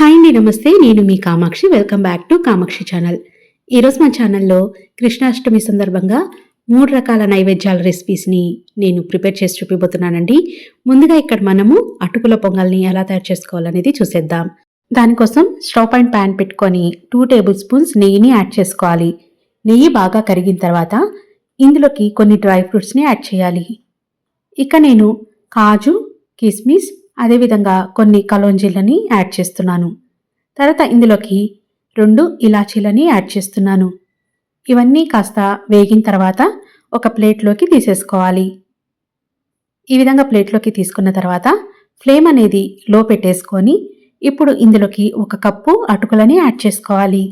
Hi అండి నమస్తే. నేను మీ Kamakshi. Welcome back to Kamakshi channel. ఈరోజు మా ఛానల్లో కృష్ణాష్టమి సందర్భంగా మూడు రకాల నైవేద్యాల రెసిపీస్ని నేను ప్రిపేర్ చేసి చూపిపోతున్నానండి ముందుగా ఇక్కడ మనము అటుకుల పొంగల్ని ఎలా తయారు చేసుకోవాలనేది చూసేద్దాం. దానికోసం స్టవ్ పాయింట్ ప్యాన్ పెట్టుకొని టూ టేబుల్ స్పూన్స్ నెయ్యిని యాడ్ చేసుకోవాలి. నెయ్యి బాగా కరిగిన తర్వాత ఇందులోకి కొన్ని డ్రై ఫ్రూట్స్ని యాడ్ చేయాలి. ఇక నేను కాజు కిస్మిస్ అదేవిధంగా కొన్ని కలోంజీలని యాడ్ చేస్తున్నాను. తర్వాత ఇందులోకి రెండు ఇలాచీలని యాడ్ చేస్తున్నాను. ఇవన్నీ కాస్త వేగిన తర్వాత ఒక ప్లేట్లోకి తీసేసుకోవాలి. ఈ విధంగా ప్లేట్లోకి తీసుకున్న తర్వాత ఫ్లేమ్ అనేది లో పెట్టేసుకొని ఇప్పుడు ఇందులోకి ఒక కప్పు అటుకులని యాడ్ చేసుకోవాలి.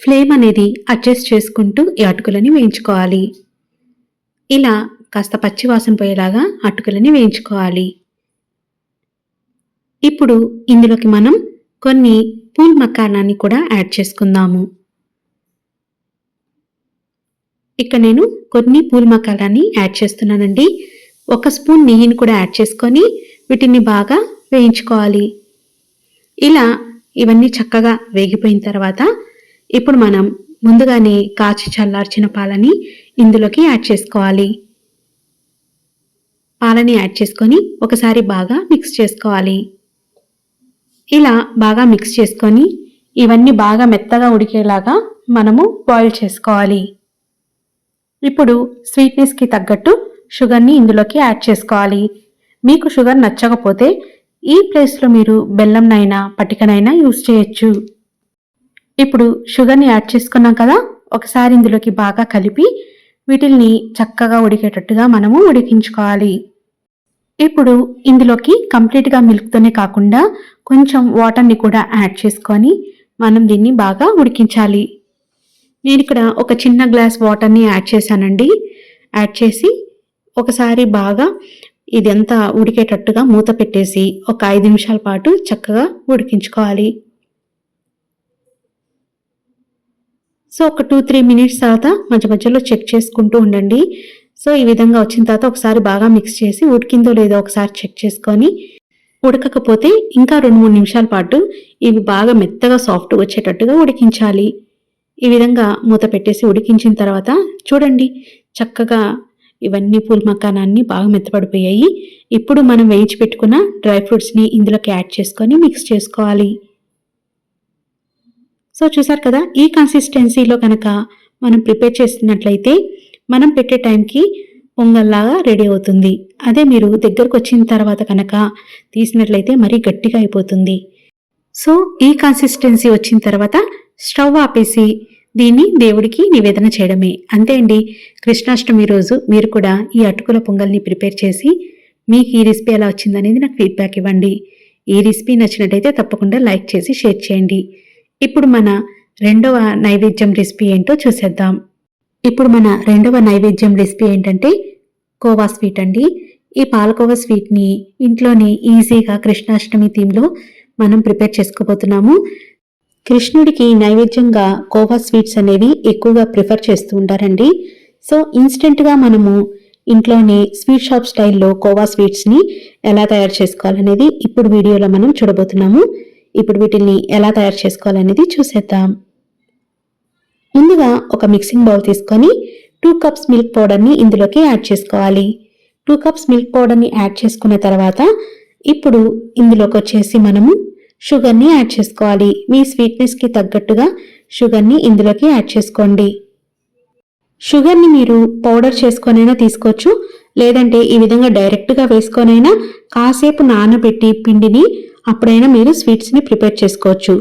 ఫ్లేమ్ అనేది అడ్జస్ట్ చేసుకుంటూ ఈ అటుకులని వేయించుకోవాలి. ఇలా కాస్త పచ్చి వాసన పోయేలాగా అటుకులని వేయించుకోవాలి. ఇప్పుడు ఇందులోకి మనం కొన్ని పూల్ మకానాన్ని కూడా యాడ్ చేసుకుందాము. ఇక్కడ నేను కొన్ని పూల్ మకానాన్ని యాడ్ చేస్తున్నానండి. ఒక స్పూన్ నెయ్యిని కూడా యాడ్ చేసుకొని వీటిని బాగా వేయించుకోవాలి. ఇలా ఇవన్నీ చక్కగా వేగిపోయిన తర్వాత ఇప్పుడు మనం ముందుగానే కాచి చల్లార్చిన పాలని ఇందులోకి యాడ్ చేసుకోవాలి. పాలని యాడ్ చేసుకొని ఒకసారి బాగా మిక్స్ చేసుకోవాలి. ఇలా బాగా మిక్స్ చేసుకొని ఇవన్నీ బాగా మెత్తగా ఉడికేలాగా మనము బాయిల్ చేసుకోవాలి. ఇప్పుడు స్వీట్నెస్కి తగ్గట్టు షుగర్ని ఇందులోకి యాడ్ చేసుకోవాలి. మీకు షుగర్ నచ్చకపోతే ఈ ప్లేస్లో మీరు బెల్లంనైనా పటికనైనా యూస్ చేయొచ్చు. ఇప్పుడు షుగర్ని యాడ్ చేసుకున్నాం కదా ఒకసారి ఇందులోకి బాగా కలిపి వీటిల్ని చక్కగా ఉడికేటట్టుగా మనము ఉడికించుకోవాలి. ఇప్పుడు ఇందులోకి కంప్లీట్గా మిల్క్తోనే కాకుండా కొంచెం వాటర్ని కూడా యాడ్ చేసుకొని మనం దీన్ని బాగా ఉడికించాలి. నేను ఇక్కడ ఒక చిన్న గ్లాస్ వాటర్ని యాడ్ చేశానండి. యాడ్ చేసి ఒకసారి బాగా ఇదంతా ఉడికేటట్టుగా మూత పెట్టేసి ఒక ఐదు నిమిషాల పాటు చక్కగా ఉడికించుకోవాలి. సో ఒక టూ త్రీ మినిట్స్ తర్వాత మధ్య మధ్యలో చెక్ చేసుకుంటూ ఉండండి. సో ఈ విధంగా వచ్చిన తర్వాత ఒకసారి బాగా మిక్స్ చేసి ఉడికిందో లేదో ఒకసారి చెక్ చేసుకొని ఉడకకపోతే ఇంకా రెండు మూడు నిమిషాల పాటు ఇవి బాగా మెత్తగా సాఫ్ట్ వచ్చేటట్టుగా ఉడికించాలి. ఈ విధంగా మూత పెట్టేసి ఉడికించిన తర్వాత చూడండి చక్కగా ఇవన్నీ పూల్ మకానాన్ని బాగా మెత్తపడిపోయాయి. ఇప్పుడు మనం వేయించి పెట్టుకున్న డ్రై ఫ్రూట్స్ని ఇందులోకి యాడ్ చేసుకొని మిక్స్ చేసుకోవాలి. సో చూసారు కదా ఈ కన్సిస్టెన్సీలో కనుక మనం ప్రిపేర్ చేసినట్లయితే మనం పెట్టే టైంకి పొంగల్లాగా రెడీ అవుతుంది. అదే మీరు దగ్గరకు వచ్చిన తర్వాత కనుక తీసినట్లయితే మరీ గట్టిగా అయిపోతుంది. సో ఈ కన్సిస్టెన్సీ వచ్చిన తర్వాత స్టవ్ ఆపేసి దీన్ని దేవుడికి నివేదన చేయడమే. అంతే అండి. కృష్ణాష్టమి రోజు మీరు కూడా ఈ అటుకుల పొంగల్ని ప్రిపేర్ చేసి మీకు ఈ రెసిపీ ఎలా వచ్చిందనేది నాకు ఫీడ్బ్యాక్ ఇవ్వండి. ఈ రెసిపీ నచ్చినట్టయితే తప్పకుండా లైక్ చేసి షేర్ చేయండి. ఇప్పుడు మన రెండవ నైవేద్యం రెసిపీ ఏంటో చూసేద్దాం. ఇప్పుడు మన రెండవ నైవేద్యం రెసిపీ ఏంటంటే కోవా స్వీట్ అండి. ఈ పాలకోవా స్వీట్ని ఇంట్లోనే ఈజీగా కృష్ణాష్టమి థీమ్లో మనం ప్రిపేర్ చేసుకోబోతున్నాము. కృష్ణుడికి నైవేద్యంగా కోవా స్వీట్స్ అనేవి ఎక్కువగా ప్రిఫర్ చేస్తూ ఉంటారండి. సో ఇన్స్టెంట్గా మనము ఇంట్లోనే స్వీట్ షాప్ స్టైల్లో కోవా స్వీట్స్ని ఎలా తయారు చేసుకోవాలనేది ఇప్పుడు వీడియోలో మనం చూడబోతున్నాము. ఇప్పుడు వీటిని ఎలా తయారు చేసుకోవాలనేది చూసేద్దాం. ముందుగా ఒక మిక్సింగ్ బౌల్ తీసుకొని టూ కప్స్ మిల్క్ పౌడర్ని ఇందులోకి యాడ్ చేసుకోవాలి. టూ కప్స్ మిల్క్ పౌడర్ని యాడ్ చేసుకున్న తర్వాత ఇప్పుడు ఇందులోకి వచ్చేసి మనము షుగర్ని యాడ్ చేసుకోవాలి. మీ స్వీట్నెస్కి తగ్గట్టుగా షుగర్ని ఇందులోకి యాడ్ చేసుకోండి. షుగర్ని మీరు పౌడర్ చేసుకొనైనా తీసుకోవచ్చు. లేదంటే ఈ విధంగా డైరెక్ట్గా వేసుకొనైనా కాసేపు నానబెట్టి పిండిని అప్పుడైనా మీరు స్వీట్స్ని ప్రిపేర్ చేసుకోవచ్చు.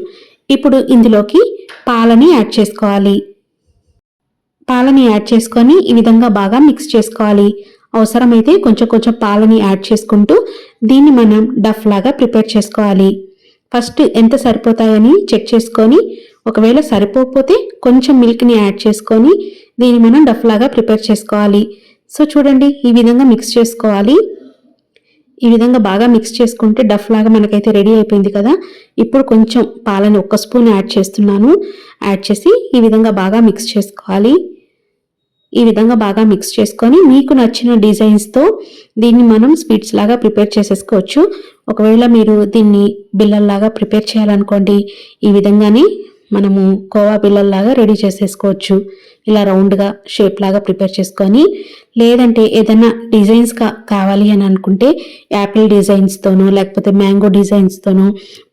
ఇప్పుడు ఇందులోకి పాలని యాడ్ చేసుకోవాలి. పాలని యాడ్ చేసుకొని ఈ విధంగా బాగా మిక్స్ చేసుకోవాలి. అవసరమైతే కొంచెం కొంచెం పాలని యాడ్ చేసుకుంటూ దీన్ని మనం డఫ్ లాగా ప్రిపేర్ చేసుకోవాలి. ఫస్ట్ ఎంత సరిపోతాయని చెక్ చేసుకొని ఒకవేళ సరిపోకపోతే కొంచెం మిల్క్ని యాడ్ చేసుకొని దీన్ని మనం డఫ్ లాగా ప్రిపేర్ చేసుకోవాలి. సో చూడండి ఈ విధంగా మిక్స్ చేసుకోవాలి. ఈ విధంగా బాగా మిక్స్ చేసుకుంటే డఫ్ లాగా మనకైతే రెడీ అయిపోయింది కదా. ఇప్పుడు కొంచెం పాలని ఒక్క స్పూన్ యాడ్ చేస్తున్నాను. యాడ్ చేసి ఈ విధంగా బాగా మిక్స్ చేసుకోవాలి. ఈ విధంగా బాగా మిక్స్ చేసుకొని మీకు నచ్చిన డిజైన్స్తో దీన్ని మనం స్వీట్స్ లాగా ప్రిపేర్ చేసేసుకోవచ్చు. ఒకవేళ మీరు దీన్ని బిల్లల్లాగా ప్రిపేర్ చేయాలనుకోండి ఈ విధంగానే మనము కోవా పిల్లల్లాగా రెడీ చేసేసుకోవచ్చు. ఇలా రౌండ్గా షేప్ లాగా ప్రిపేర్ చేసుకొని లేదంటే ఏదైనా డిజైన్స్ కా కావాలి అని అనుకుంటే యాపిల్ డిజైన్స్తోనో లేకపోతే మ్యాంగో డిజైన్స్తోనో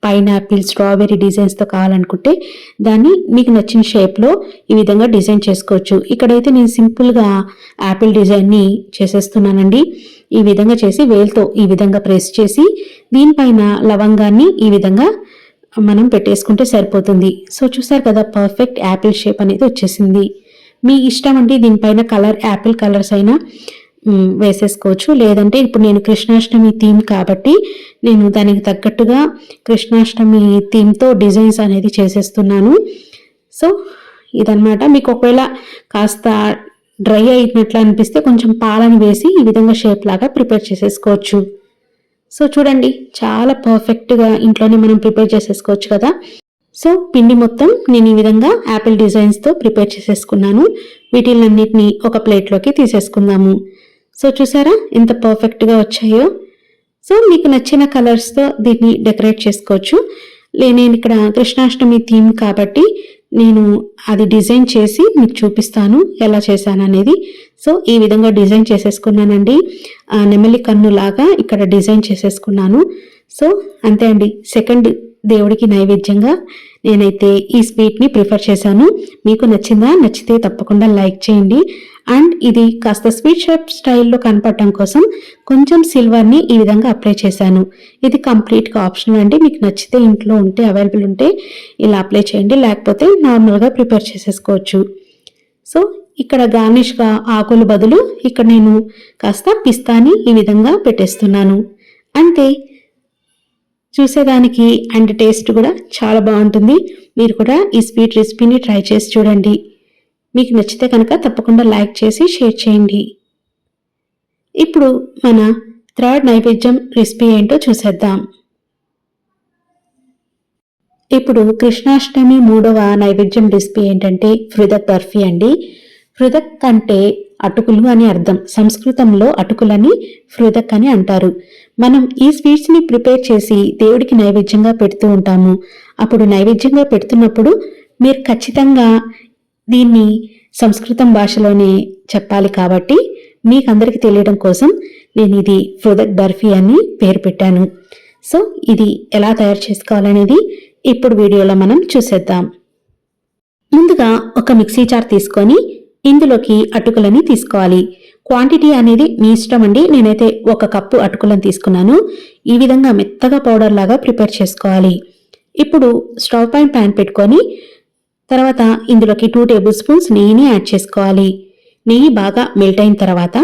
పైనాపిల్ స్ట్రాబెర్రీ డిజైన్స్తో కావాలనుకుంటే దాన్ని మీకు నచ్చిన షేప్లో ఈ విధంగా డిజైన్ చేసుకోవచ్చు. ఇక్కడైతే నేను సింపుల్గా యాపిల్ డిజైన్ని చేసేస్తున్నానండి. ఈ విధంగా చేసి వేల్తో ఈ విధంగా ప్రెస్ చేసి దీనిపైన లవంగాన్ని ఈ విధంగా మనం పెట్టేసుకుంటే సరిపోతుంది. సో చూసారు కదా పర్ఫెక్ట్ యాపిల్ షేప్ అనేది వచ్చేసింది. మీ ఇష్టం అండి దీనిపైన కలర్ యాపిల్ కలర్స్ అయినా వేసేసుకోవచ్చు. లేదంటే ఇప్పుడు నేను కృష్ణాష్టమి థీమ్ కాబట్టి నేను దానికి తగ్గట్టుగా కృష్ణాష్టమి థీమ్తో డిజైన్స్ అనేది చేసేస్తున్నాను. సో ఇదనమాట మీకు ఒకవేళ కాస్త డ్రై అయినట్లు అనిపిస్తే కొంచెం పాలను వేసి ఈ విధంగా షేప్ లాగా ప్రిపేర్ చేసేసుకోవచ్చు. సో చూడండి చాలా పర్ఫెక్ట్గా ఇంట్లోనే మనం ప్రిపేర్ చేసేసుకోవచ్చు కదా. సో పిండి మొత్తం నేను ఈ విధంగా యాపిల్ డిజైన్స్తో ప్రిపేర్ చేసేసుకున్నాను. వీటిలన్నిటిని ఒక ప్లేట్లోకి తీసేసుకుందాము. సో చూసారా ఎంత పర్ఫెక్ట్గా వచ్చాయో. సో మీకు నచ్చిన కలర్స్తో దీన్ని డెకరేట్ చేసుకోవచ్చు. లే నేను ఇక్కడ కృష్ణాష్టమి థీమ్ కాబట్టి నేను అది డిజైన్ చేసి మీకు చూపిస్తాను ఎలా చేశాను అనేది సో ఈ విధంగా డిజైన్ చేసేసుకున్నానండి. ఆ నెమలి కన్ను లాగా ఇక్కడ డిజైన్ చేసేసుకున్నాను. సో అంతే అండి. సెకండ్ దేవుడికి నైవేద్యంగా నేనైతే ఈ స్వీట్ని ప్రిఫర్ చేశాను. మీకు నచ్చిందా? నచ్చితే తప్పకుండా లైక్ చేయండి. అండ్ ఇది కాస్త స్వీట్ షాప్ స్టైల్లో కనపడటం కోసం కొంచెం సిల్వర్ని ఈ విధంగా అప్లై చేశాను. ఇది కంప్లీట్గా ఆప్షన్ అండి. మీకు నచ్చితే ఇంట్లో ఉంటే అవైలబుల్ ఉంటే ఇలా అప్లై చేయండి. లేకపోతే నార్మల్గా ప్రిపేర్ చేసేసుకోవచ్చు. సో ఇక్కడ గార్నిష్గా ఆకులు బదులు ఇక్కడ నేను కాస్త పిస్తాని ఈ విధంగా పెట్టేస్తున్నాను. అంతే. చూసేదానికి అండ్ టేస్ట్ కూడా చాలా బాగుంటుంది. మీరు కూడా ఈ స్వీట్ రెసిపీని ట్రై చేసి చూడండి. మీకు నచ్చితే కనుక తప్పకుండా లైక్ చేసి షేర్ చేయండి. ఇప్పుడు మన థర్డ్ నైవేద్యం రెసిపీ ఏంటో చూసేద్దాం. ఇప్పుడు కృష్ణాష్టమి మూడవ నైవేద్యం రెసిపీ ఏంటంటే హృదక్ బర్ఫీ అండి. హృదక్ అంటే అటుకులు అని అర్థం. సంస్కృతంలో అటుకులని హృదక్ అని అంటారు. మనం ఈ స్వీట్స్ని ప్రిపేర్ చేసి దేవుడికి నైవేద్యంగా పెడుతూ ఉంటాము. అప్పుడు నైవేద్యంగా పెడుతున్నప్పుడు మీరు ఖచ్చితంగా దీన్ని సంస్కృతం భాషలోనే చెప్పాలి కాబట్టి మీకందరికీ తెలియడం కోసం నేను ఇది ఫ్రోదక్ బర్ఫీ అని పేరు పెట్టాను. సో ఇది ఎలా తయారు చేసుకోవాలనేది ఇప్పుడు వీడియోలో మనం చూసేద్దాం. ముందుగా ఒక మిక్సీ జార్ తీసుకొని ఇందులోకి అటుకులని తీసుకోవాలి. క్వాంటిటీ అనేది మీ ఇష్టం అండి. నేనైతే ఒక కప్పు అటుకులను తీసుకున్నాను. ఈ విధంగా మెత్తగా పౌడర్ లాగా ప్రిపేర్ చేసుకోవాలి. ఇప్పుడు స్టవ్ పైన ప్యాన్ పెట్టుకొని తర్వాత ఇందులోకి టూ టేబుల్ స్పూన్స్ నెయ్యిని యాడ్ చేసుకోవాలి. నెయ్యి బాగా మెల్ట్ అయిన తర్వాత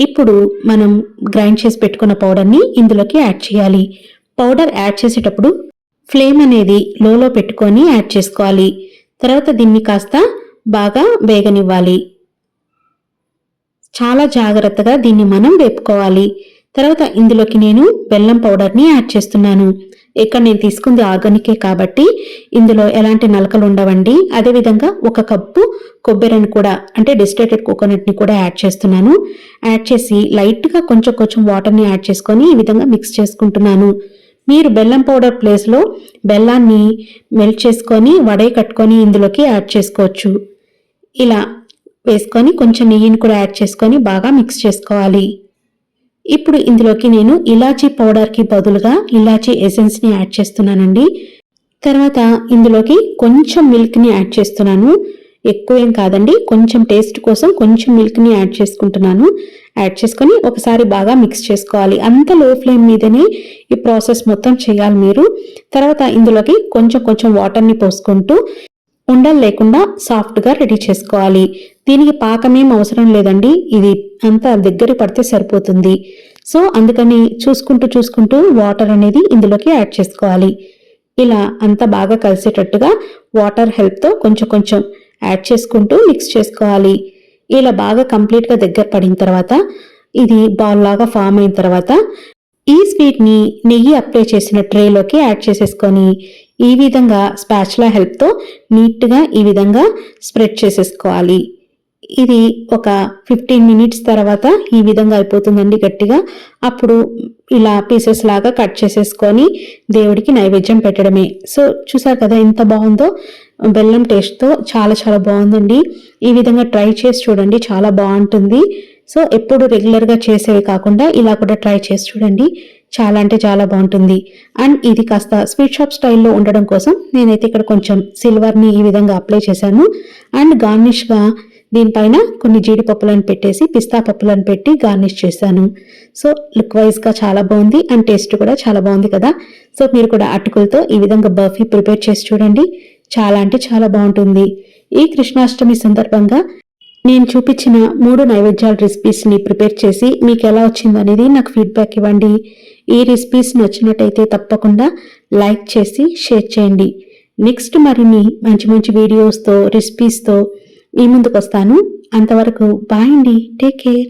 ఇప్పుడు మనం గ్రైండ్ చేసి పెట్టుకున్న పౌడర్ని ఇందులోకి యాడ్ చేయాలి. పౌడర్ యాడ్ చేసేటప్పుడు ఫ్లేమ్ అనేది లోలో పెట్టుకొని యాడ్ చేసుకోవాలి. తర్వాత దీన్ని కాస్త బాగా వేగనివ్వాలి. చాలా జాగ్రత్తగా దీన్ని మనం వేపుకోవాలి. తర్వాత ఇందులోకి నేను బెల్లం పౌడర్ని యాడ్ చేస్తున్నాను. ఇక్కడ నేను తీసుకుంది ఆర్గానికే కాబట్టి ఇందులో ఎలాంటి నలకలు ఉండవండి. అదేవిధంగా ఒక కప్పు కొబ్బరిని కూడా అంటే డిస్టేటెడ్ కోకోనట్ని కూడా యాడ్ చేస్తున్నాను. యాడ్ చేసి లైట్గా కొంచెం కొంచెం వాటర్ని యాడ్ చేసుకొని ఈ విధంగా మిక్స్ చేసుకుంటున్నాను. మీరు బెల్లం పౌడర్ ప్లేస్లో బెల్లాన్ని మెల్ట్ చేసుకొని వడై కట్టుకొని ఇందులోకి యాడ్ చేసుకోవచ్చు. ఇలా వేసుకొని కొంచెం నెయ్యిని కూడా యాడ్ చేసుకొని బాగా మిక్స్ చేసుకోవాలి. ఇప్పుడు ఇందులోకి నేను ఇలాచీ పౌడర్కి బదులుగా ఇలాచీ ఎసెన్స్ని యాడ్ చేస్తున్నానండి. తర్వాత ఇందులోకి కొంచెం మిల్క్ని యాడ్ చేస్తున్నాను. ఎక్కువ ఏం కాదండి కొంచెం టేస్ట్ కోసం కొంచెం మిల్క్ని యాడ్ చేసుకుంటున్నాను. యాడ్ చేసుకొని ఒకసారి బాగా మిక్స్ చేసుకోవాలి. అంత లో ఫ్లేమ్ మీదనే ఈ ప్రాసెస్ మొత్తం చేయాలి మీరు. తర్వాత ఇందులోకి కొంచెం కొంచెం వాటర్ని పోసుకుంటూ ఉండలు లేకుండా సాఫ్ట్గా రెడీ చేసుకోవాలి. దీనికి పాకమేం అవసరం లేదండి. ఇది అంతా దగ్గర పడితే సరిపోతుంది. సో అందుకని చూసుకుంటూ చూసుకుంటూ వాటర్ అనేది ఇందులోకి యాడ్ చేసుకోవాలి. ఇలా అంతా బాగా కలిసేటట్టుగా వాటర్ హెల్ప్తో కొంచెం కొంచెం యాడ్ చేసుకుంటూ మిక్స్ చేసుకోవాలి. ఇలా బాగా కంప్లీట్గా దగ్గర పడిన తర్వాత ఇది బాల్ లాగా ఫామ్ అయిన తర్వాత ఈ స్వీట్ని నెయ్యి అప్లై చేసిన ట్రేలోకి యాడ్ చేసేసుకొని ఈ విధంగా స్పాచ్లా హెల్ప్తో నీట్గా ఈ విధంగా స్ప్రెడ్ చేసేసుకోవాలి. ఇది ఒక ఫిఫ్టీన్ మినిట్స్ తర్వాత ఈ విధంగా అయిపోతుందండి గట్టిగా. అప్పుడు ఇలా పీసెస్ లాగా కట్ చేసేసుకొని దేవుడికి నైవేద్యం పెట్టడమే. సో చూసారు కదా ఎంత బాగుందో? బెల్లం టేస్ట్తో చాలా చాలా బాగుందండి. ఈ విధంగా ట్రై చేసి చూడండి చాలా బాగుంటుంది. సో ఎప్పుడు రెగ్యులర్గా చేసేవి కాకుండా ఇలా కూడా ట్రై చేసి చూడండి. చాలా అంటే చాలా బాగుంటుంది. అండ్ ఇది కాస్త స్వీట్ షాప్ స్టైల్లో ఉండడం కోసం నేనైతే ఇక్కడ కొంచెం సిల్వర్ని ఈ విధంగా అప్లై చేశాను. అండ్ గార్నిష్గా దీనిపైన కొన్ని జీడిపప్పులను పెట్టేసి పిస్తా పప్పులను పెట్టి గార్నిష్ చేశాను. సో లుక్ వైజ్గా చాలా బాగుంది అండ్ టేస్ట్ కూడా చాలా బాగుంది కదా. సో మీరు కూడా అటుకులతో ఈ విధంగా బర్ఫీ ప్రిపేర్ చేసి చూడండి. చాలా అంటే చాలా బాగుంటుంది. ఈ కృష్ణాష్టమి సందర్భంగా నేను చూపించిన మూడు నైవేద్యాల రెసిపీస్ని ప్రిపేర్ చేసి మీకు ఎలా వచ్చిందనేది నాకు ఫీడ్బ్యాక్ ఇవ్వండి. ఈ రెసిపీస్ నచ్చినట్టయితే తప్పకుండా లైక్ చేసి షేర్ చేయండి. నెక్స్ట్ మరిన్ని మంచి మంచి వీడియోస్తో రెసిపీస్తో మీ ముందుకు వస్తాను. అంతవరకు బాయ్ అండి. Take care